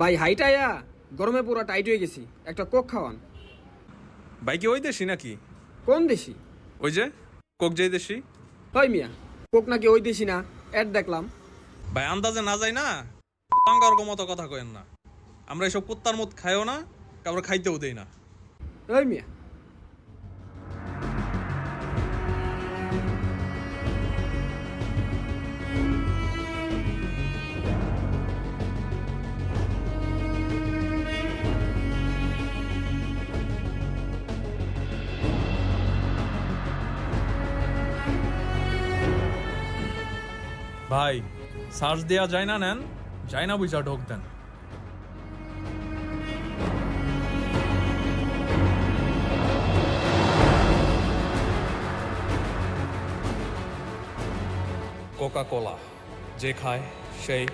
ভাই হাইট আয়া গরমে পুরো টাইট হয়ে গেছি। একটা কোক খাওয়ান। ভাই কি ওই দেশি নাকি? কোন দেশি? ওই যে কোক যেই দেশি? হয় মিয়া কোক নাকি ওই দেশি না? অ্যাড দেখলাম। ভাই আন্দাজে না যায় না? পাঙ্গার্গ মতো কথা কয়েন না। আমরা এসব কুত্তার মত খাইও না কারোর খাইতেও দেই না। ওই মিয়া। ভাই, সার্চ দেয়া যায় না, নেন। যায় না বুঝা, ঢোক দেন। কোকা কোলা যে খায়, সেই